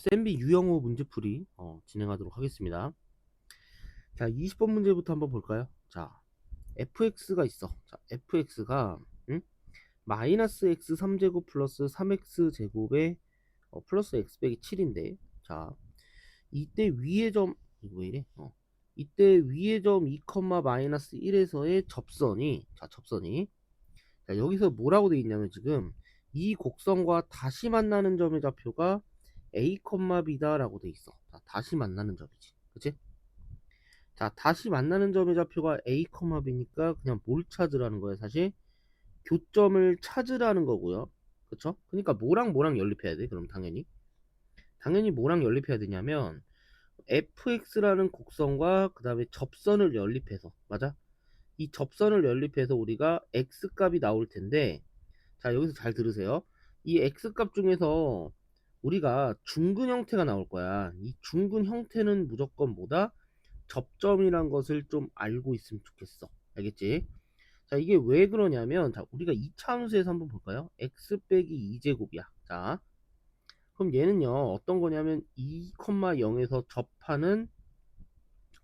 쌤비 유형호 문제풀이 어, 진행하도록 하겠습니다. 자, 20번 문제부터 한번 볼까요? 자, fx가 있어. 자, fx가 응? 마이너스 x 3제곱 플러스 3x 제곱에 어, 플러스 x 빼기 7인데 자, 이때 위의 점 이거 왜 이래? 어. 이때 위의 점 2, 마이너스 1에서의 접선이 자, 접선이 자, 여기서 뭐라고 돼 있냐면 지금 이 곡선과 다시 만나는 점의 좌표가 a, b다라고 돼 있어. 자, 다시 만나는 점이지. 그치? 자, 다시 만나는 점의 좌표가 a, b니까 그냥 뭘 찾으라는 거야, 사실? 교점을 찾으라는 거고요. 그쵸? 그러니까 뭐랑 뭐랑 연립해야 돼? 그럼 당연히. 당연히 뭐랑 연립해야 되냐면 fx라는 곡선과 그 다음에 접선을 연립해서 맞아? 이 접선을 연립해서 우리가 x값이 나올 텐데 자 여기서 잘 들으세요 이 x값 중에서 우리가 중근 형태가 나올 거야 이 중근 형태는 무조건 뭐다? 접점이란 것을 좀 알고 있으면 좋겠어 알겠지? 자 이게 왜 그러냐면 자 우리가 이차 함수에서 한번 볼까요? x 빼기 2제곱이야 자 그럼 얘는요 어떤 거냐면 2,0에서 접하는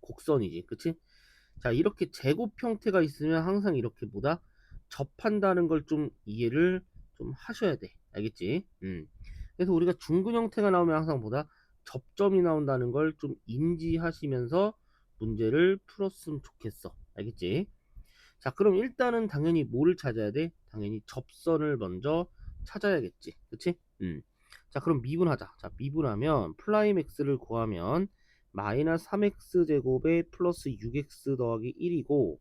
곡선이지 그치? 자 이렇게 제곱 형태가 있으면 항상 이렇게 보다 접한다는 걸 좀 이해를 좀 하셔야 돼 알겠지? 음. 그래서 우리가 중근 형태가 나오면 항상 보다 접점이 나온다는 걸 좀 인지하시면서 문제를 풀었으면 좋겠어 알겠지? 자 그럼 일단은 당연히 뭐를 찾아야 돼? 당연히 접선을 먼저 찾아야겠지 그치? 음. 자 그럼 미분하자 자 미분하면 플라임 x를 구하면 마이너스 3x 제곱에 플러스 6x 더하기 1이고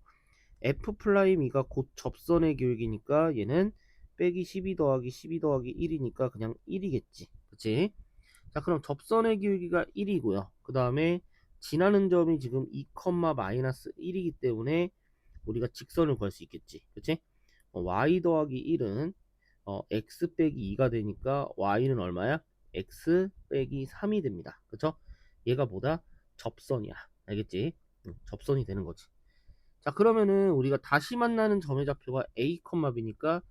f 플라임 2가 곧 접선의 교육이니까 얘는 빼기 12 더하기 12 더하기 1이니까 그냥 1이겠지. 그치? 자 그럼 접선의 기울기가 1이고요. 그 다음에 지나는 점이 지금 2, 마이너스 1이기 때문에 우리가 직선을 구할 수 있겠지. 그치? 어, y 더하기 1은 어, x 빼기 2가 되니까 y는 얼마야? x 빼기 3이 됩니다. 그쵸? 얘가 뭐다? 접선이야. 알겠지? 응, 접선이 되는 거지. 자 그러면은 우리가 다시 만나는 점의 좌표가 a, b니까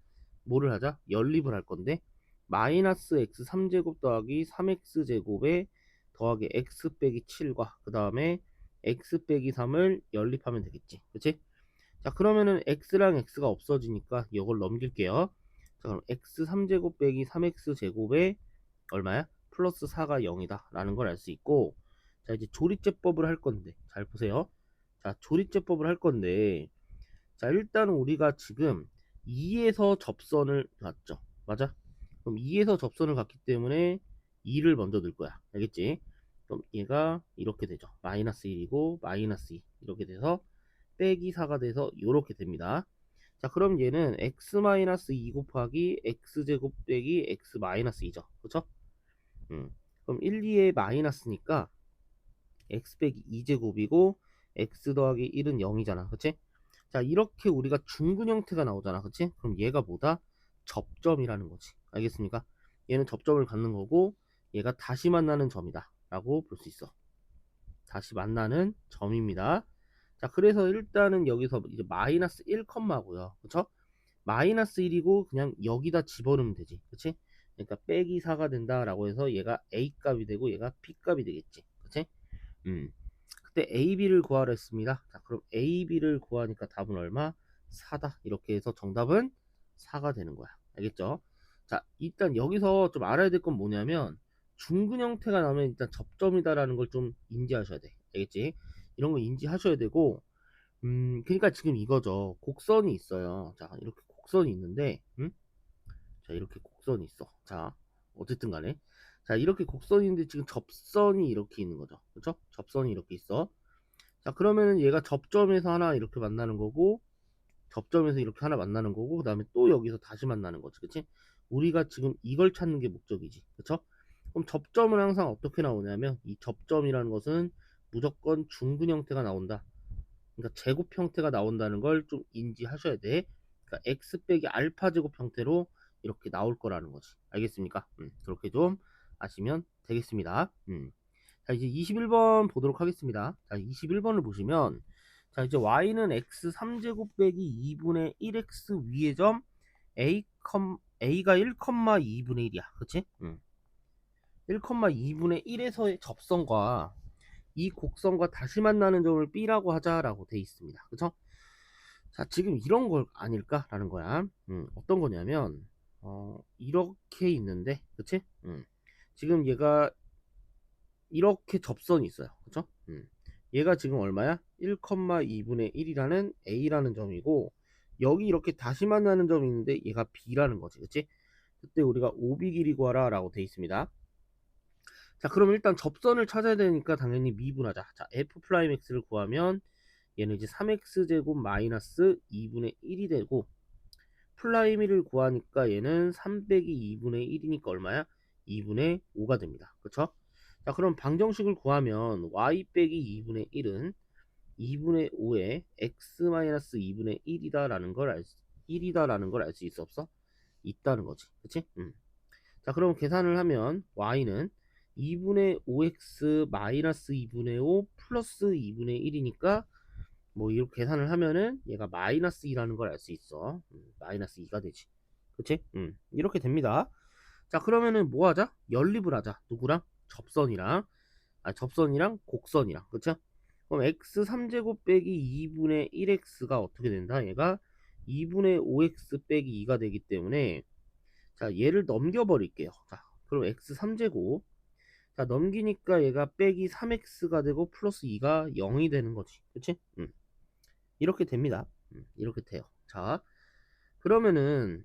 뭐를 하자? 연립을 할 건데 마이너스 x 3제곱 더하기 3x 제곱에 더하기 x 빼기 7과 그 다음에 x 빼기 3을 연립하면 되겠지 그치? 자 그러면은 x랑 x가 없어지니까 이걸 넘길게요 자 그럼 x 3제곱 빼기 3x 제곱에 얼마야? 플러스 4가 0이다 라는 걸 알 수 있고 자 이제 조리제법을 할 건데 잘 보세요 자 조리제법을 할 건데 자 일단 우리가 지금 2에서 접선을 갔죠 맞아? 그럼 2에서 접선을 갔기 때문에 2를 먼저 넣을 거야 알겠지? 그럼 얘가 이렇게 되죠 마이너스 1이고 마이너스 2 이렇게 돼서 빼기 4가 돼서 이렇게 됩니다 자 그럼 얘는 x 마이너스 2 곱하기 x제곱 빼기 x 마이너스 2죠 그쵸? 음. 그럼 1, 2에 마이너스니까 x 빼기 2 제곱이고 x 더하기 1은 0이잖아 그치? 자 이렇게 우리가 중근 형태가 나오잖아 그치? 그럼 얘가 뭐다? 접점이라는 거지 알겠습니까? 얘는 접점을 갖는 거고 얘가 다시 만나는 점이다 라고 볼 수 있어 다시 만나는 점입니다 자 그래서 일단은 여기서 이제 마이너스 1, 고요 그쵸? 마이너스 1이고 그냥 여기다 집어넣으면 되지 그치? 그러니까 빼기 4가 된다 라고 해서 얘가 a 값이 되고 얘가 b 값이 되겠지 그치? 음. 그때 AB를 구하라 했습니다. 자, 그럼 AB를 구하니까 답은 얼마? 4다. 이렇게 해서 정답은 4가 되는 거야. 알겠죠? 자, 일단 여기서 좀 알아야 될 건 뭐냐면 중근 형태가 나면 일단 접점이다라는 걸 좀 인지하셔야 돼. 알겠지? 이런 거 인지하셔야 되고 음, 그러니까 지금 이거죠. 곡선이 있어요. 자, 이렇게 곡선이 있는데 음? 자, 이렇게 곡선이 있어. 자, 어쨌든 간에 자 이렇게 곡선인데 지금 접선이 이렇게 있는 거죠. 그렇죠? 접선이 이렇게 있어. 자 그러면은 얘가 접점에서 하나 이렇게 만나는 거고 접점에서 이렇게 하나 만나는 거고 그 다음에 또 여기서 다시 만나는 거지. 그치? 우리가 지금 이걸 찾는 게 목적이지. 그쵸 그럼 접점은 항상 어떻게 나오냐면 이 접점이라는 것은 무조건 중근 형태가 나온다. 그러니까 제곱 형태가 나온다는 걸 좀 인지하셔야 돼. 그러니까 x 빼기 알파 제곱 형태로 이렇게 나올 거라는 거지. 알겠습니까? 음, 그렇게 좀 아시면 되겠습니다. 음. 자, 이제 21번 보도록 하겠습니다. 자, 21번을 보시면, 자, 이제 y는 x 3제곱 빼기 2분의 1x 위의 점 a, a가 1, 2분의 1이야. 그치? 음. 1,2분의 1에서의 접선과 이 곡선과 다시 만나는 점을 B라고 하자라고 돼 있습니다. 그쵸? 자, 지금 이런 걸 아닐까라는 거야. 음, 어떤 거냐면, 어, 이렇게 있는데, 그치? 음, 지금 얘가 이렇게 접선이 있어요. 그쵸? 음, 얘가 지금 얼마야? 1,2분의 1이라는 A라는 점이고, 여기 이렇게 다시 만나는 점이 있는데, 얘가 B라는 거지. 그치? 그때 우리가 OB 길이 구하라 라고 돼 있습니다. 자, 그럼 일단 접선을 찾아야 되니까 당연히 미분하자. 자, f 프라임 x를 구하면 얘는 이제 3x 제곱 마이너스 2분의 1이 되고 1을 구하니까 얘는 3 빼기 2분의 1이니까 얼마야? 2분의 5가 됩니다. 그쵸? 자, 그럼 방정식을 구하면 y 빼기 2분의 1은 2분의 5에 x 마이너스 2분의 1이다라는 걸알 수, 1이다라는 걸 알 수 있어 없어? 있다는 거지. 그치? 음. 자, 그럼 계산을 하면 y는 2분의 5x 마이너스 2분의 5 플러스 2분의 1이니까 뭐 이렇게 계산을 하면은 얘가 마이너스 2라는 걸 알 수 있어. 음, 마이너스 2가 되지. 그치? 음, 이렇게 됩니다. 자, 그러면은 뭐 하자? 연립을 하자. 누구랑? 접선이랑. 아, 접선이랑 곡선이랑. 그쵸? 그럼 x 3제곱 빼기 2분의 1x가 어떻게 된다? 얘가 2분의 5x 빼기 2가 되기 때문에 자, 얘를 넘겨버릴게요. 자, 그럼 x 3제곱 자, 넘기니까 얘가 빼기 3x가 되고 플러스 2가 0이 되는 거지. 그치? 음. 이렇게 됩니다. 음, 이렇게 돼요. 자, 그러면은,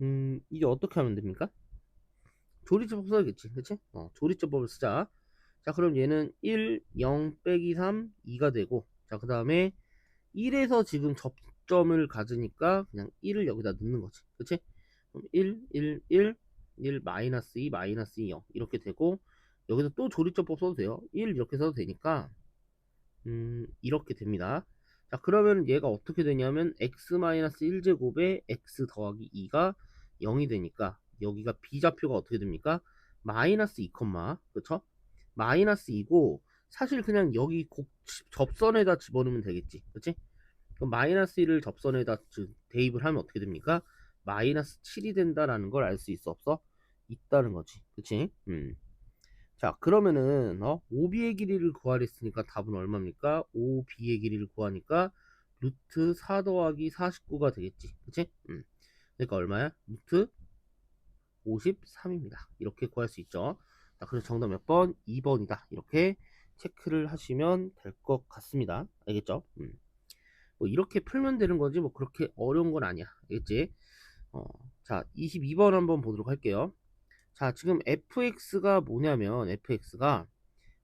음, 이게 어떻게 하면 됩니까? 조리제법 써야겠지. 그치? 어, 조리제법을 쓰자. 자, 그럼 얘는 1, 0 빼기 3, 2가 되고, 자, 그 다음에 1에서 지금 접점을 가지니까 그냥 1을 여기다 넣는 거지. 그치? 그럼 1, 1, 1, 1 마이너스 2 마이너스 2 0 이렇게 되고 여기서 또 조리점법 써도 돼요 1 이렇게 써도 되니까 음 이렇게 됩니다 자 그러면 얘가 어떻게 되냐면 x 마이너스 1제곱에 x 더하기 2가 0이 되니까 여기가 b좌표가 어떻게 됩니까 마이너스 2, 그쵸 마이너스 2고 사실 그냥 여기 곡, 접선에다 집어넣으면 되겠지 그치 그럼 마이너스 1을 접선에다 대입을 하면 어떻게 됩니까 마이너스 7이 된다라는 걸 알 수 있어 없어? 있다는 거지. 그치? 음. 자, 그러면은, 어, OB의 길이를 구하랬으니까 답은 얼마입니까? OB의 길이를 구하니까 루트 4 더하기 49가 되겠지. 그치? 음. 그러니까 얼마야? 루트 53입니다. 이렇게 구할 수 있죠. 자, 그래서 정답 몇 번? 2번이다. 이렇게 체크를 하시면 될 것 같습니다. 알겠죠? 음. 뭐 이렇게 풀면 되는 거지 뭐 그렇게 어려운 건 아니야. 알겠지? 어, 자, 22번 한번 보도록 할게요. 자, 지금 fx가 뭐냐면 fx가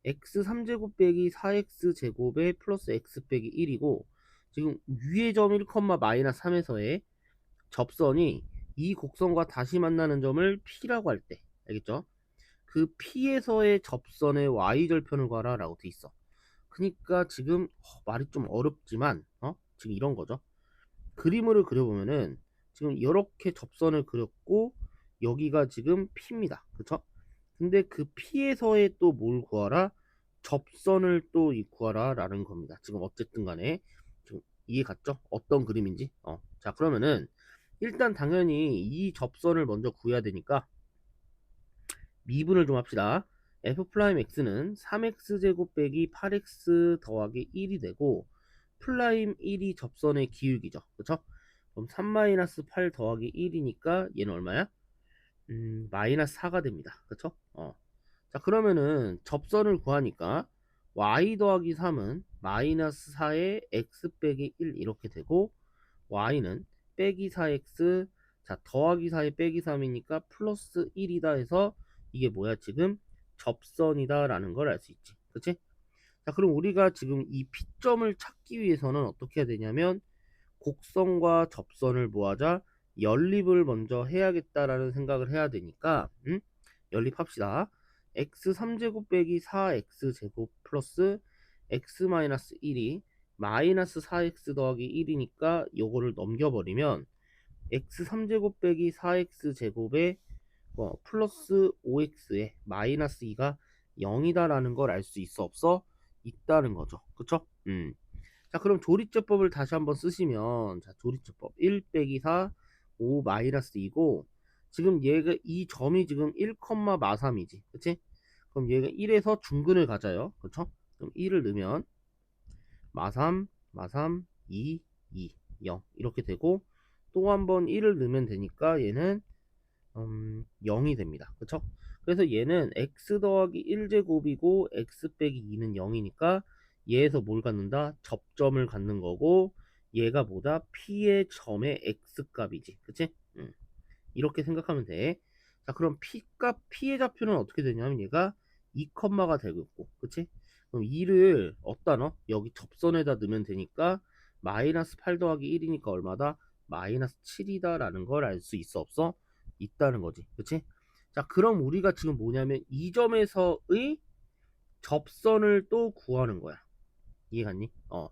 x 3제곱 빼기 4x 제곱에 플러스 x 빼기 1이고 지금 위의 점 1, 마이너스 3에서의 접선이 이 곡선과 다시 만나는 점을 p라고 할 때 알겠죠? 그 p에서의 접선의 y절편을 구하라 라고 돼 있어 그니까 지금 어, 말이 좀 어렵지만 어? 지금 이런 거죠 그림을 그려보면은 지금 이렇게 접선을 그렸고 여기가 지금 P입니다. 그쵸? 근데 그 P에서의 또 뭘 구하라? 접선을 또 구하라 라는 겁니다. 지금 어쨌든 간에 지금 이해 갔죠? 어떤 그림인지 어. 자 그러면은 일단 당연히 이 접선을 먼저 구해야 되니까 미분을 좀 합시다. f 플라임 x는 3x제곱 빼기 8x 더하기 1이 되고 플라임 1이 접선의 기울기죠. 그쵸? 그럼 3-8 더하기 1이니까 얘는 얼마야? 음, 마이너스 4가 됩니다. 그쵸? 어. 자, 그러면은 접선을 구하니까 y 더하기 3은 마이너스 4에 x 빼기 1 이렇게 되고 y는 빼기 4x 자 더하기 4에 빼기 3이니까 플러스 1이다 해서 이게 뭐야 지금 접선이다 라는 걸 알 수 있지 그치? 자 그럼 우리가 지금 이 P점을 찾기 위해서는 어떻게 해야 되냐면 곡선과 접선을 모아자 연립을 먼저 해야겠다라는 생각을 해야 되니까 음? 연립합시다. x 3제곱 빼기 4x 제곱 플러스 x 마이너스 1이 마이너스 4x 더하기 1이니까 요거를 넘겨버리면 x 3제곱 빼기 4x 제곱에 어, 플러스 5x에 마이너스 2가 0이다라는 걸 알 수 있어 없어? 있다는 거죠. 그쵸? 음. 자 그럼 조리제법을 다시 한번 쓰시면 자 조리제법 1 빼기 4 5 마이너스 2고 지금 얘가 이 점이 지금 1,마삼이지. 그치? 그럼 얘가 1에서 중근을 가져요. 그쵸? 그럼 1을 넣으면 마삼, 마삼, 2, 2, 0 이렇게 되고 또 한 번 1을 넣으면 되니까 얘는 음, 0이 됩니다. 그쵸? 그래서 얘는 x 더하기 1제곱이고 x 빼기 2는 0이니까 얘에서 뭘 갖는다? 접점을 갖는 거고 얘가 뭐다? p의 점의 x 값이지. 그치? 음. 이렇게 생각하면 돼. 자, 그럼 p 값, p의 좌표는 어떻게 되냐면 얘가 2컴마가 되고 있고. 그치? 그럼 2를 어디다 넣어? 여기 접선에다 넣으면 되니까 마이너스 8 더하기 1이니까 얼마다? 마이너스 7이다 라는 걸 알 수 있어 없어? 있다는 거지. 그치? 자, 그럼 우리가 지금 뭐냐면 이 점에서의 접선을 또 구하는 거야. 이해갔니? 어.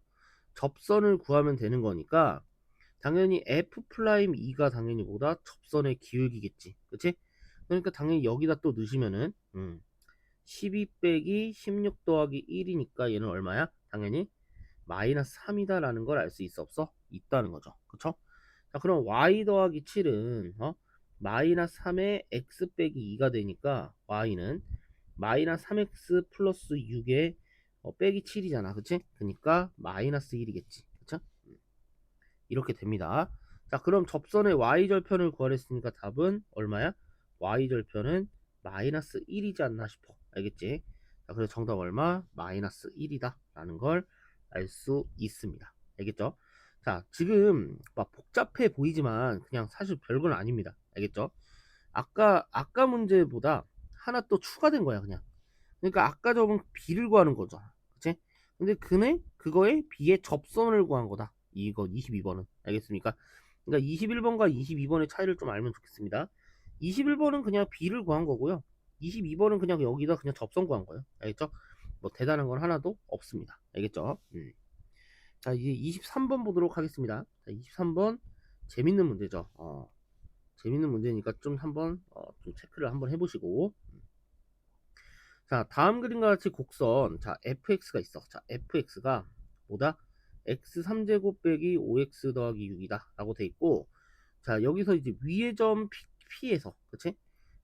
접선을 구하면 되는 거니까 당연히 f 프라임 2가 당연히 뭐다? 접선의 기울기겠지. 그치? 그러니까 당연히 여기다 또 넣으시면은 음, 12 빼기 16 더하기 1이니까 얘는 얼마야? 당연히 마이너스 3이다 라는 걸 알 수 있어 없어? 있다는 거죠. 그쵸? 자 그럼 y 더하기 7은 어? 마이너스 3에 x 빼기 2가 되니까 y는 마이너스 3x 플러스 6에 어, 빼기 7이잖아. 그치? 그니까 마이너스 1이겠지. 그쵸? 음. 이렇게 됩니다. 자 그럼 접선의 y절편을 구하랬으니까 답은 얼마야? y절편은 마이너스 1이지 않나 싶어. 알겠지? 자 그래서 정답 얼마? 마이너스 1이다 라는 걸 알 수 있습니다. 알겠죠? 자 지금 막 복잡해 보이지만 그냥 사실 별건 아닙니다. 알겠죠? 아까 아까 문제보다 하나 또 추가된 거야 그냥. 그러니까 아까 저건 b를 구하는 거죠. 그치? 근데 그네 그거에 b의 접선을 구한 거다. 이거 22번은 알겠습니까? 그러니까 21번과 22번의 차이를 좀 알면 좋겠습니다. 21번은 그냥 b를 구한 거고요. 22번은 그냥 여기다 그냥 접선 구한 거예요. 알겠죠? 뭐 대단한 건 하나도 없습니다. 알겠죠? 음. 자 이제 23번 보도록 하겠습니다. 자, 23번 재밌는 문제죠. 어, 재밌는 문제니까 좀 한번 어, 좀 체크를 한번 해보시고 자 다음 그림과 같이 곡선 자 fx가 있어 자 fx가 뭐다 x 3제곱 빼기 5x 더하기 6이다 라고 돼 있고 자 여기서 이제 위의 점 P에서 그치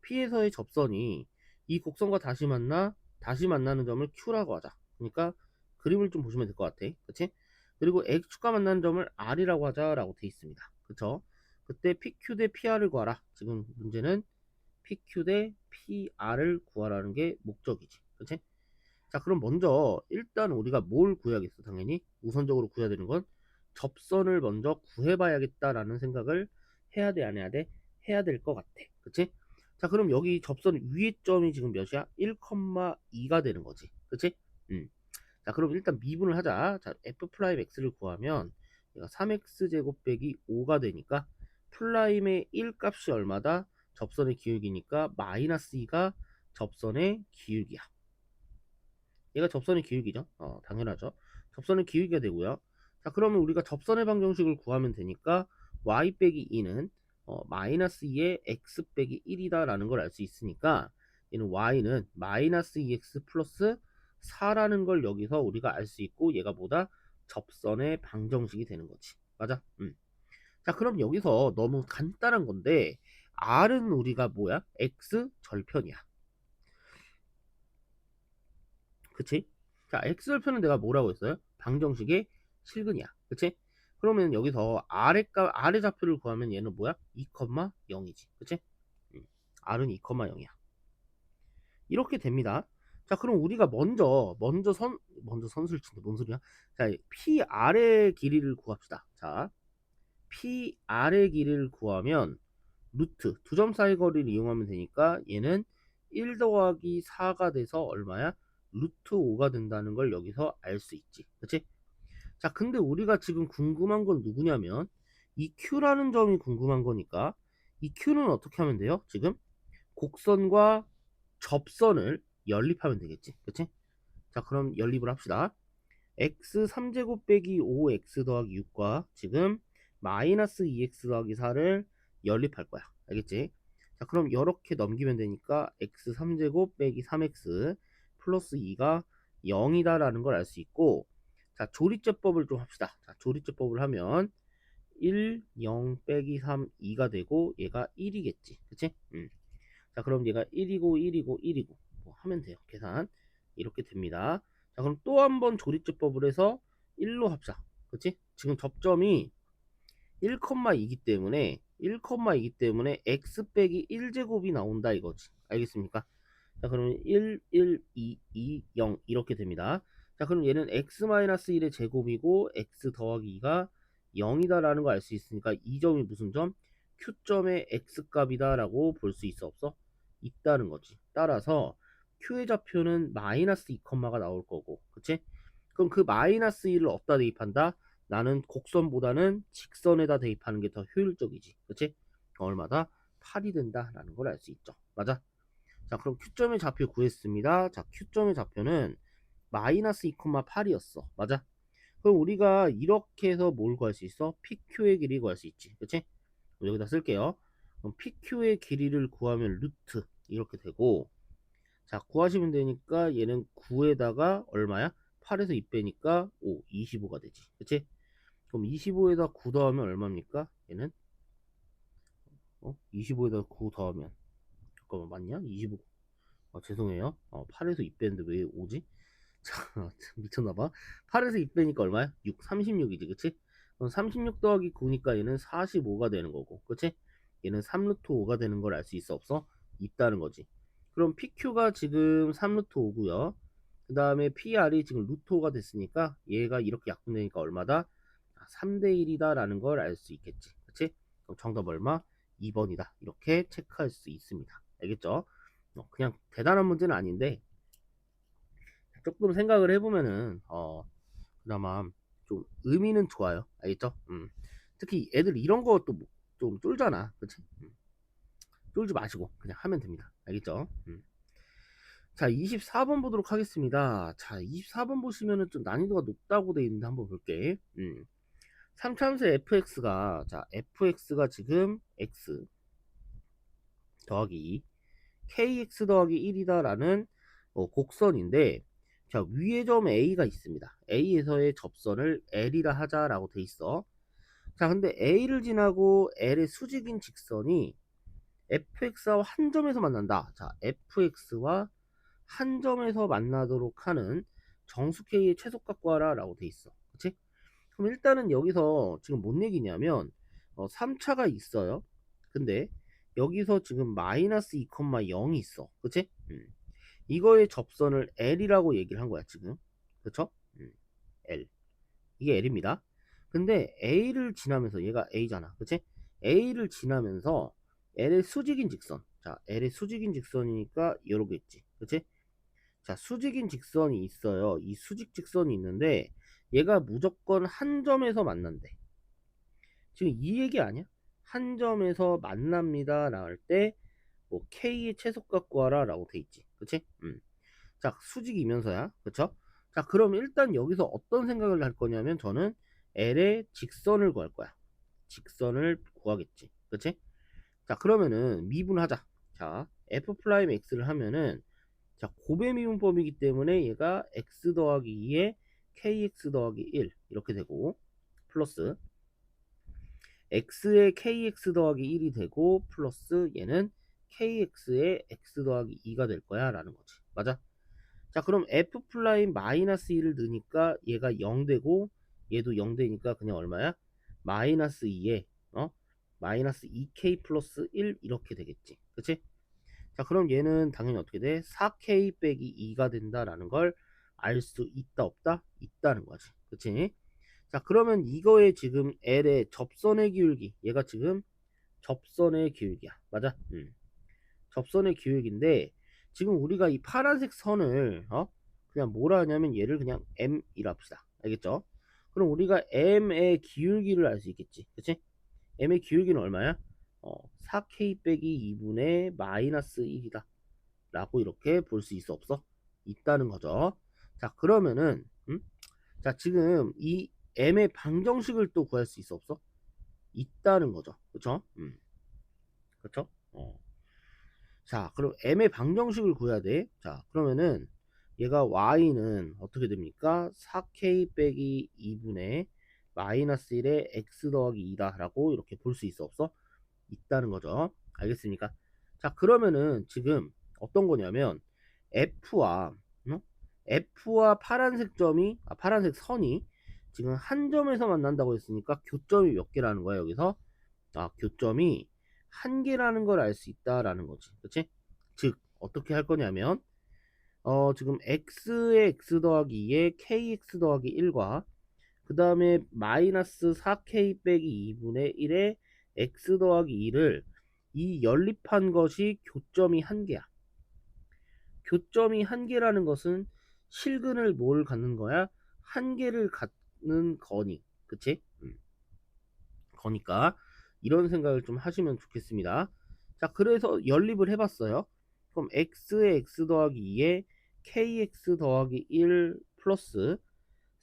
P에서의 접선이 이 곡선과 다시 만나 다시 만나는 점을 Q라고 하자 그러니까 그림을 좀 보시면 될 것 같아 그치 그리고 X축과 만나는 점을 R이라고 하자라고 돼 있습니다 그쵸 그때 PQ 대 PR을 구하라 지금 문제는 PQ 대 PR을 구하라는 게 목적이지. 그치? 자, 그럼 먼저 일단 우리가 뭘 구해야겠어? 당연히 우선적으로 구해야 되는 건 접선을 먼저 구해봐야겠다라는 생각을 해야 돼, 안 해야 돼? 해야 될 것 같아. 그치? 자, 그럼 여기 접선 위의 점이 지금 몇이야? 1,2가 되는 거지. 그치? 음. 자, 그럼 일단 미분을 하자. 자, f 프라임 x를 구하면 얘가 3x 제곱 빼기 5가 되니까 플라임의 1 값이 얼마다? 접선의 기울기니까 마이너스 2가 접선의 기울기야. 얘가 접선의 기울기죠. 어, 당연하죠. 접선의 기울기가 되고요. 자, 그러면 우리가 접선의 방정식을 구하면 되니까 y 빼기 2는 어, 마이너스 2의 x 빼기 1이다라는 걸 알 수 있으니까 얘는 y는 마이너스 2x 플러스 4라는 걸 여기서 우리가 알 수 있고 얘가 뭐다? 접선의 방정식이 되는 거지. 맞아? 음. 자, 그럼 여기서 너무 간단한 건데 R은 우리가 뭐야? X 절편이야. 그치? 자, X 절편은 내가 뭐라고 했어요? 방정식의 실근이야. 그치? 그러면 여기서 R의 값, R의 좌표를 구하면 얘는 뭐야? 2,0이지. 그치? 음, R은 2,0이야. 이렇게 됩니다. 자, 그럼 우리가 먼저, 먼저 선, 먼저 선수를 친다. 뭔 소리야? 자, PR의 길이를 구합시다. 자, PR의 길이를 구하면 루트 두 점 사이 거리를 이용하면 되니까 얘는 1 더하기 4가 돼서 얼마야? 루트 5가 된다는 걸 여기서 알 수 있지. 그치? 자, 근데 우리가 지금 궁금한 건 누구냐면 이 Q라는 점이 궁금한 거니까 이 Q는 어떻게 하면 돼요? 지금 곡선과 접선을 연립하면 되겠지. 그치? 자, 그럼 연립을 합시다. x 3제곱 빼기 5x 더하기 6과 지금 마이너스 2x 더하기 4를 연립할 거야. 알겠지? 자, 그럼 이렇게 넘기면 되니까 x 3제곱 빼기 3x 플러스 2가 0이다라는 걸 알 수 있고 자, 조리제법을 좀 합시다. 자, 조리제법을 하면 1, 0 빼기 3, 2가 되고 얘가 1이겠지. 그치? 음. 자, 그럼 얘가 1이고 1이고 1이고 뭐 하면 돼요. 계산. 이렇게 됩니다. 자, 그럼 또 한 번 조립제법을 해서 1로 합자. 그치? 지금 접점이 1,2이기 때문에 1,2이기 때문에 x 빼기 1제곱이 나온다 이거지. 알겠습니까? 자, 그러면 1, 1, 2, 2, 0 이렇게 됩니다. 자, 그럼 얘는 x-1의 제곱이고 x 더하기 2가 0이다라는 걸 알 수 있으니까 이 점이 무슨 점? q점의 x값이다라고 볼 수 있어 없어? 있다는 거지. 따라서 q의 좌표는 마이너스 2컴마가 나올 거고, 그치? 그럼 그 마이너스 2를 어디다 대입한다? 나는 곡선보다는 직선에다 대입하는 게 더 효율적이지, 그치? 얼마다? 8이 된다라는 걸 알 수 있죠. 맞아? 자, 그럼 q점의 좌표 구했습니다. 자, q점의 좌표는 마이너스 2,8이었어. 맞아? 그럼 우리가 이렇게 해서 뭘 구할 수 있어? PQ의 길이 구할 수 있지. 그치? 여기다 쓸게요. 그럼 PQ의 길이를 구하면 루트 이렇게 되고 자 구하시면 되니까 얘는 9에다가 얼마야? 8에서 2 빼니까 5, 25가 되지. 그치? 그럼 25에다 9 더하면 얼마입니까? 얘는 어? 25에다 9 더하면 잠깐만 맞냐? 25 아, 죄송해요. 어, 8에서 2 빼는데 왜 5지? 자, 미쳤나봐. 8에서 2 빼니까 얼마야? 6, 36이지, 그치? 그럼 36 더하기 9니까 얘는 45가 되는 거고, 그치? 얘는 3루트 5가 되는 걸 알 수 있어, 없어? 있다는 거지. 그럼 PQ가 지금 3루트 5고요. 그 다음에 PR이 지금 루트 5가 됐으니까 얘가 이렇게 약분되니까 얼마다? 3대 1이다 라는 걸 알 수 있겠지. 그치? 그럼 정답 얼마? 2번이다. 이렇게 체크할 수 있습니다. 알겠죠? 어, 그냥 대단한 문제는 아닌데 조금 생각을 해보면은 어 그나마 좀 의미는 좋아요 알겠죠 음. 특히 애들 이런 것도 좀 쫄잖아 그치 음. 쫄지 마시고 그냥 하면 됩니다 알겠죠 음. 자 24번 보도록 하겠습니다 자 24번 보시면은 좀 난이도가 높다고 되어 있는데 한번 볼게 음. 3참수 fx가 자 fx가 지금 x 더하기 2 kx 더하기 1이다 라는 어, 곡선인데 자 위에 점 A가 있습니다 A에서의 접선을 L이라 하자라고 돼 있어 자 근데 A를 지나고 L의 수직인 직선이 fx와 한 점에서 만난다 자 fx와 한 점에서 만나도록 하는 정수 K의 최소값 구하라 라고 돼 있어 그치? 그럼 일단은 여기서 지금 뭔 얘기냐면 어, 3차가 있어요 근데 여기서 지금 마이너스 2,0이 있어 그치? 음. 이거의 접선을 L이라고 얘기를 한 거야 지금. 그쵸? 음, L. 이게 L입니다. 근데 A를 지나면서 얘가 A잖아. 그치? A를 지나면서 L의 수직인 직선. 자 L의 수직인 직선이니까 이러겠지. 그치? 자 수직인 직선이 있어요. 이 수직 직선이 있는데 얘가 무조건 한 점에서 만난대. 지금 이 얘기 아니야? 한 점에서 만납니다 라할 때뭐 K의 최소값 구하라 라고 돼 있지 그치? 음. 자 수직이면서야 그쵸? 자 그럼 일단 여기서 어떤 생각을 할 거냐면 저는 L의 직선을 구할 거야 직선을 구하겠지 그치? 자 그러면은 미분하자 자 F 프라임 X를 하면은 자 고배 미분법이기 때문에 얘가 X 더하기 2에 KX 더하기 1 이렇게 되고 플러스 X의 KX 더하기 1이 되고 플러스 얘는 KX의 X 더하기 2가 될 거야 라는 거지 맞아? 자 그럼 F 플라임 마이너스 1을 넣으니까 얘가 0 되고 얘도 0 되니까 그냥 얼마야? 마이너스 2에 어? 마이너스 2K 플러스 1 이렇게 되겠지 그치? 자 그럼 얘는 당연히 어떻게 돼? 4K 빼기 2가 된다라는 걸 알 수 있다 없다? 있다는 거지 그치? 자 그러면 이거의 지금 L의 접선의 기울기 얘가 지금 접선의 기울기야 맞아? 음. 접선의 기울기인데 지금 우리가 이 파란색 선을 어? 그냥 뭐라 하냐면 얘를 그냥 M이라 합시다 알겠죠? 그럼 우리가 M의 기울기를 알 수 있겠지 그치? M의 기울기는 얼마야? 어, 4K 빼기 2분의 마이너스 1이다 라고 이렇게 볼 수 있어 없어? 있다는 거죠 자 그러면은 음? 자 지금 이 M의 방정식을 또 구할 수 있어 없어? 있다는 거죠 그쵸? 음. 그쵸? 어. 자 그럼 m의 방정식을 구해야 돼. 자 그러면은 얘가 y는 어떻게 됩니까? 4k 빼기 2분의 마이너스 1에 x 더하기 2다 라고 이렇게 볼 수 있어 없어? 있다는 거죠. 알겠습니까? 자 그러면은 지금 어떤 거냐면 F와 어? F와 파란색 점이 아, 파란색 선이 지금 한 점에서 만난다고 했으니까 교점이 몇 개라는 거야 여기서 아 교점이 한 개라는 걸 알 수 있다라는 거지 그치? 즉 어떻게 할 거냐면 어 지금 x의 x 더하기 2에 kx 더하기 1과 그 다음에 마이너스 4k 빼기 2분의 1에 x 더하기 2를 이 연립한 것이 교점이 한 개야. 교점이 한 개라는 것은 실근을 뭘 갖는 거야? 한 개를 갖는 거니. 그치? 음. 거니까 이런 생각을 좀 하시면 좋겠습니다. 자, 그래서 연립을 해봤어요. 그럼 x의 x 더하기 2에 kx 더하기 1 플러스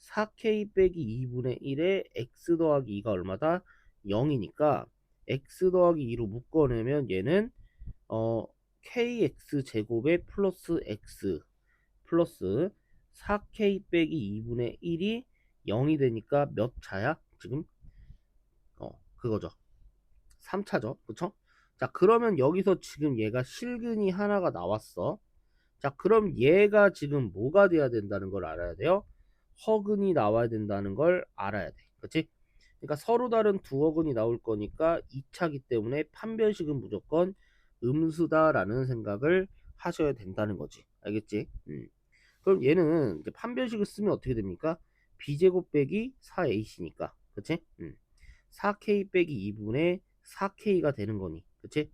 4k 빼기 2분의 1에 x 더하기 2가 얼마다? 0이니까 x 더하기 2로 묶어내면 얘는 어 kx 제곱에 플러스 x 플러스 4k 빼기 2분의 1이 0이 되니까 몇 차야? 지금 어 그거죠 3차죠 그쵸? 자 그러면 여기서 지금 얘가 실근이 하나가 나왔어 자 그럼 얘가 지금 뭐가 돼야 된다는 걸 알아야 돼요 허근이 나와야 된다는 걸 알아야 돼 그치? 그러니까 서로 다른 두 어근이 나올 거니까 2차기 때문에 판별식은 무조건 음수다라는 생각을 하셔야 된다는 거지. 알겠지? 음. 그럼 얘는 판별식을 쓰면 어떻게 됩니까? b제곱 빼기 4ac니까. 그치? 음. 4k 빼기 2분의 4k가 되는 거니. 그치?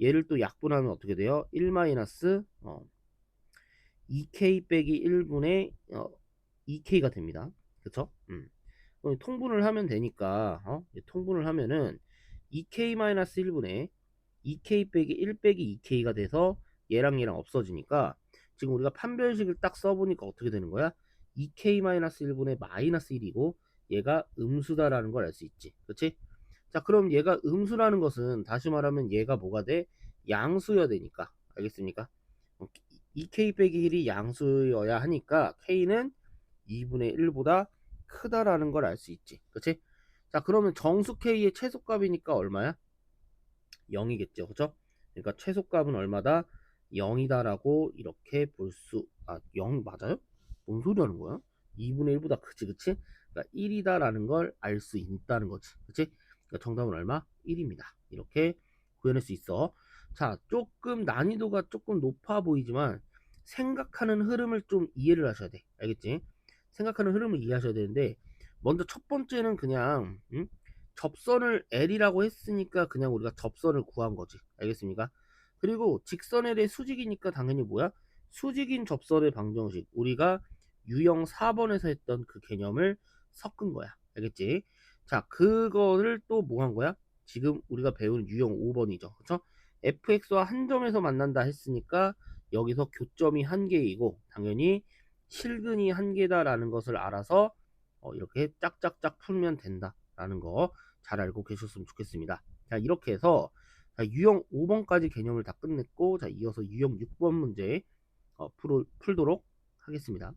얘를 또 약분하면 어떻게 돼요? 1 마이너스 어, 2k 빼기 1분의 어, 2k가 됩니다. 그쵸? 음. 어, 통분을 하면 되니까 어? 통분을 하면은 2k-1분의 2k 빼기 1 빼기 2k가 돼서 얘랑 얘랑 없어지니까 지금 우리가 판별식을 딱 써보니까 어떻게 되는 거야? 2k-1분의 마이너스 1이고 얘가 음수다라는 걸 알 수 있지 그치? 자 그럼 얘가 음수라는 것은 다시 말하면 얘가 뭐가 돼? 양수여야 되니까 알겠습니까? 2k 빼기 1이 양수여야 하니까 k는 2분의 1보다 크다라는 걸 알 수 있지. 그치? 자, 그러면 정수 K의 최소값이니까 얼마야? 0이겠죠. 그쵸? 그러니까 최소값은 얼마다? 0이다라고 이렇게 볼 수, 아, 0 맞아요? 뭔 소리 하는 거야? 2분의 1보다 크지, 그치? 그러니까 1이다라는 걸 알 수 있다는 거지. 그치? 그러니까 정답은 얼마? 1입니다. 이렇게 구해낼 수 있어. 자, 조금 난이도가 조금 높아 보이지만 생각하는 흐름을 좀 이해를 하셔야 돼. 알겠지? 생각하는 흐름을 이해하셔야 되는데 먼저 첫 번째는 그냥 음? 접선을 L이라고 했으니까 그냥 우리가 접선을 구한 거지 알겠습니까? 그리고 직선에 대해 수직이니까 당연히 뭐야? 수직인 접선의 방정식 우리가 유형 4번에서 했던 그 개념을 섞은 거야 알겠지? 자 그거를 또 뭐 한 거야? 지금 우리가 배운 유형 5번이죠 그쵸? fx와 한 점에서 만난다 했으니까 여기서 교점이 한 개이고 당연히 실근이 한 개다라는 것을 알아서 어, 이렇게 짝짝짝 풀면 된다라는 거 잘 알고 계셨으면 좋겠습니다. 자 이렇게 해서 자, 유형 5번까지 개념을 다 끝냈고 자 이어서 유형 6번 문제 어, 풀, 풀도록 하겠습니다.